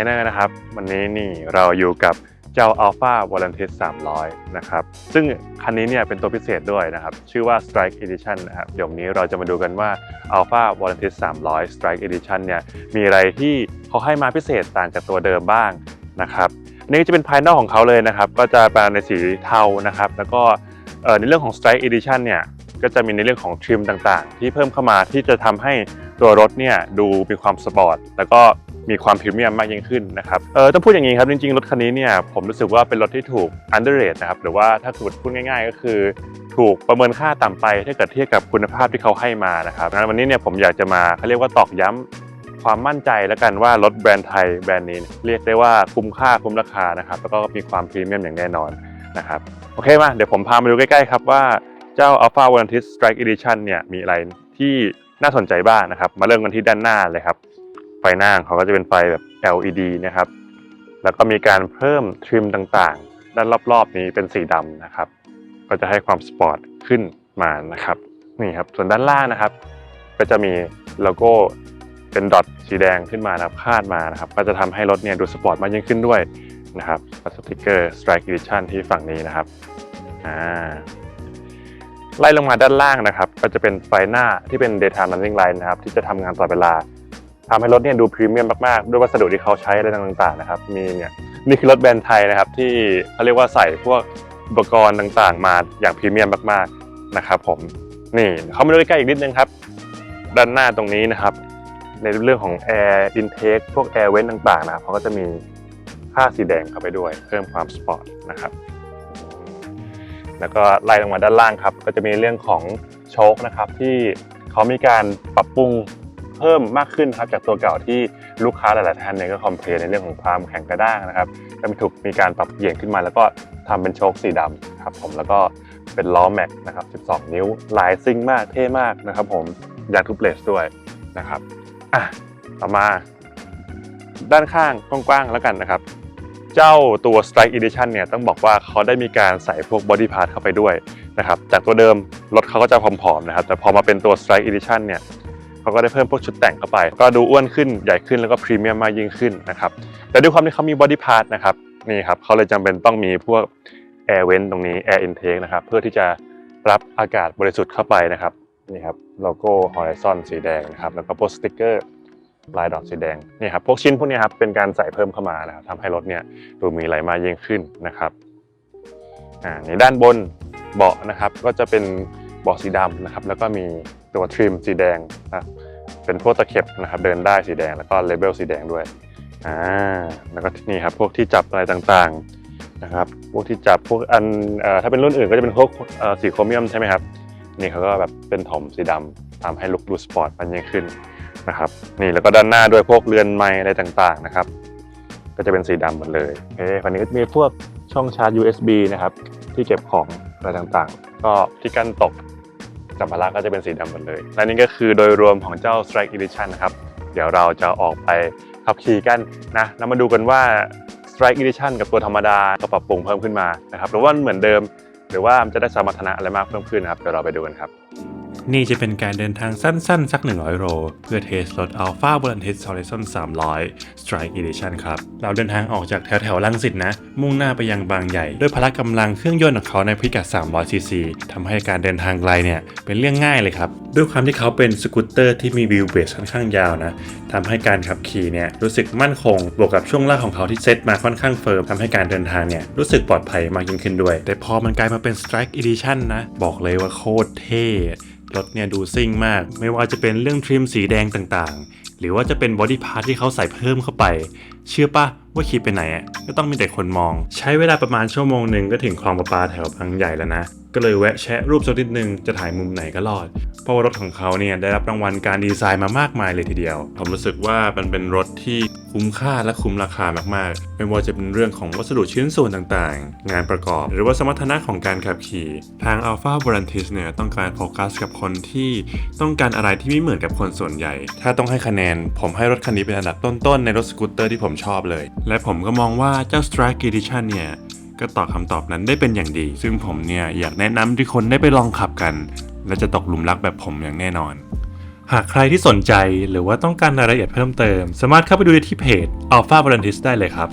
Designer นะครับ วันนี้นี่เราอยู่กับเจ้า Alpha v o l a n t i s 300 นะครับ ซึ่งคันนี้เนี่ยเป็นตัวพิเศษด้วยนะครับ ชื่อว่า Strike Edition นะครับ เดี๋ยวนี้เราจะมาดูกันว่า Alpha v o l a n t i s 300 Strike Edition เนี่ยมีอะไรที่เขาให้มาพิเศษต่างจากตัวเดิมบ้างนะครับนี่จะเป็นภายนอกของเขาเลยนะครับ ก็จะเป็นในสีเทานะครับ แล้วก็ในเรื่องของ Strike Edition เนี่ยก็จะมีในเรื่องของทริมต่างๆ ที่เพิ่มเข้ามาที่จะทำให้ตัวรถเนี่ยดูมีความสปอร์ตแล้วก็ มีความพรีเมียมมากยิ่งขึ้นนะครับเออต้องพูดอย่างนี้ครับจริงๆ รถคันนี้เนี่ยผมรู้สึกว่าเป็นรถที่ถูก underrate นะครับหรือว่าถ้าสมมติพูดง่ายๆ ก็คือ ถูกประเมินค่าต่ำไปถ้าเกิดเทียบกับคุณภาพที่เขาให้มานะครับงั้นวันนี้เนี่ยผมอยากจะมาเขาเรียกว่าตอกย้ำความมั่นใจแล้วกันว่ารถแบรนด์ไทยแบรนด์นี้เรียกได้ว่าคุ้มค่าคุ้มราคานะครับแล้วก็มีความพรีเมียมอย่างแน่นอนนะครับโอเคมาเดี๋ยวผมพามาดูใกล้ๆครับว่าเจ้า Alpha v o l a n t i s Strike Edition เนี่ยมีอะไรที่น่าสนใจบ้างนะครับ มาเริ่มกันที่ด้านหน้าเลยครับ ไฟหน้าเขาก็จะเป็นไฟแบบ LED นะครับ แล้วก็มีการเพิ่มทริมต่างๆ ด้านรอบๆนี้เป็นสีดำนะครับ ก็จะให้ความสปอร์ตขึ้นมานะครับนี่ครับส่วนด้านล่างนะครับ ก็จะมีโลโก้เป็นดอทสีแดงขึ้นมานะครับคาดมานะครับ ก็จะทำให้รถเนี่ยดูสปอร์ตมากยิ่งขึ้นด้วยนะครับสติกเกอร์ Strike Edition ที่ฝั่งนี้นะครับอ่าไล่ลงมาด้านล่างนะครับ ก็จะเป็นไฟหน้าที่เป็น daytime running light นะครับ ที่จะทำงานตลอดเวลา ทำให้รถเนี่ยดูพรีเมียมมากๆ ด้วยวัสดุที่เขาใช้อะไรต่างๆนะครับมีเนี่ยนี่คือรถแบรนด์ไทยนะครับที่เขาเรียกว่าใส่พวกอุปกรณ์ต่างๆ มาอย่างพรีเมียมมากๆนะครับผมนี่เขามาดูใกล้ๆอีกนิดนึงครับ ด้านหน้าตรงนี้นะครับ ในเรื่องของ Air Intake พวก Air Vent ต่างๆนะครับเขาก็จะมีผ้าสีแดงเข้าไปด้วย เพิ่มความสปอร์ตนะครับแล้วก็ไล่ลงมาด้านล่างครับ ก็จะมีเรื่องของโชคนะครับที่เขามีการปรับปรุง เพิ่มมากขึ้นครับจากตัวเก่าที่ลูกค้าหลายๆท่านเนี่ยก็คอมเพลนในเรื่องของความแข็งกระด้างนะครับก็มีถูกมีการปรับเปลี่ยนขึ้นมา แล้วก็ทำเป็นโชคสีดำครับผมแล้วก็เป็นล้อแม็กนะครับ 12 นิ้วลายซิ่งมากเท่มากนะครับ ผมยางทุบเลสด้วยนะครับอะต่อมา ด้านข้างกว้างๆแล้วกันนะครับเจ้าตัว Strike Edition เนี่ยต้องบอกว่าเขาได้มีการใส่พวก body part เข้าไปด้วยนะครับจากตัวเดิมรถเขาก็จะผอมๆนะครับแต่พอมาเป็นตัว Strike Edition เนี่ย เขาก็ได้เพิ่มพวกชุดแต่งเข้าไป ก็ดูอ้วนขึ้นใหญ่ขึ้นแล้วก็พรีเมียมมากยิ่งขึ้นนะครับแต่ด้วยความที่เขามี body part นะครับนี่ครับเขาเลยจำเป็นต้องมีพวก air vent ตรงนี้ air intake นะครับเพื่อที่จะรับอากาศบริสุทธิ์เข้าไปนะครับนี่ครับโลโก้ Horizon สีแดงนะครับแล้วก็พวกสติกเกอร์ลายดอกสีแดงนี่ครับพวกชิ้นพวกนี้ครับเป็นการใส่เพิ่มเข้ามานะครับทำให้รถเนี่ยดูมีอะไรมากยิ่งขึ้นนะครับอ่าในด้านบนเบาะนะครับก็จะเป็นเบาะสีดำนะครับแล้วก็มี ตัวทริมสีแดงนะครับเป็นพวกตะเข็บนะครับเดินได้สีแดงแล้วก็เลเบลสีแดงด้วยอ่าแล้วก็นี่ครับพวกที่จับอะไรต่างๆนะครับพวกที่จับพวกอันอถ้าเป็นรุ่นอื่นก็จะเป็นพวกสีโครเมียมใช่ไหมครับนี่เขาก็แบบเป็นถมสีดำทำให้ลุคดูสปอร์ตมันยิ่งขึ้นนะครับนี่แล้วก็ด้านหน้าด้วยพวกเรือนไม้อะไรต่างๆนะครับ ก็จะเป็นสีดำหมดเลยโอเคฝั่งนี้มีพวกช่องชาร์จ USB นะครับที่เก็บของอะไรต่างๆ ก็ที่กั้นตก สัมภาระก็จะเป็นสีดำหมดเลย และนี่ก็คือโดยรวมของเจ้า Strike Edition นะครับ เดี๋ยวเราจะออกไปขับขี่กันนะ แล้วมาดูกันว่า Strike Edition กับตัวธรรมดาก็ปรับปรุงเพิ่มขึ้นมานะครับ หรือว่าเหมือนเดิม หรือว่ามันจะได้สมรรถนะอะไรมากเพิ่มขึ้นนะครับ เดี๋ยวเราไปดูกันครับ นี่จะเป็นการเดินทางสั้นๆ สัก 100 โล เพื่อเทสรถ Alpha v o l a n t i s Horizon 300 Strike Edition ครับ เราเดินทางออกจากแถวแถวลังสิตนะ มุ่งหน้าไปยังบางใหญ่ ด้วยพละกำลังเครื่องยนต์ของเขาในพิกัด 300 cc ทำให้การเดินทางไกลเนี่ยเป็นเรื่องง่ายเลยครับ ด้วยความที่เขาเป็นสกูตเตอร์ที่มีวิวเบสค่อนข้างยาวนะทำให้การขับขี่เนี่ยรู้สึกมั่นคง บวกกับช่วงล่างของเขาที่เซตมาค่อนข้างเฟิร์มทำให้การเดินทางเนี่ยรู้สึกปลอดภัยมากยิ่งขึ้นด้วย แต่พอมันกลายมาเป็น Strike Edition นะบอกเลยว่าโคตรเท่ รถเนี่ยดูซิ่งมาก ไม่ว่าจะเป็นเรื่องทริมสีแดงต่างๆ หรือว่าจะเป็นบอดี้พาร์ทที่เขาใส่เพิ่มเข้าไป เชื่อปะว่าขี่ไปไหนอะก็ต้องมีแต่คนมอง ใช้เวลาประมาณชั่วโมงหนึ่งก็ถึงคลองประปาแถวบางใหญ่แล้วนะ ก็เลยแวะแชะรูปสักนิดนึงจะถ่ายมุมไหนก็รอด เพราะว่ารถของเขาเนี่ยได้รับรางวัลการดีไซน์มามากมายเลยทีเดียว ผมรู้สึกว่ามันเป็นรถที่คุ้มค่าและคุ้มราคามากๆ ไม่ว่าจะเป็นเรื่องของวัสดุชิ้นส่วนต่างๆ งานประกอบ หรือว่าสมรรถนะของการขับขี่ ทาง Alpha v o l a n t i s เนี่ยต้องการโฟกัสกับคนที่ต้องการอะไรที่ไม่เหมือนกับคนส่วนใหญ่ ถ้าต้องให้คะแนน ผมให้รถคันนี้เป็นอันดับต้นๆ ในรถสกูตเตอร์ที่ผมชอบเลย และผมก็มองว่าเจ้า Strike Edition เนี่ยก็ตอบคำตอบนั้นได้เป็นอย่างดี ซึ่งผมเนี่ยอยากแนะนำทุกคนได้ไปลองขับกัน และจะตกหลุมรักแบบผมอย่างแน่นอน หากใครที่สนใจหรือว่าต้องการรายละเอียดเพิ่มเติม สามารถเข้าไปดูได้ที่เพจ Alpha v o l u n t i s ได้เลยครับ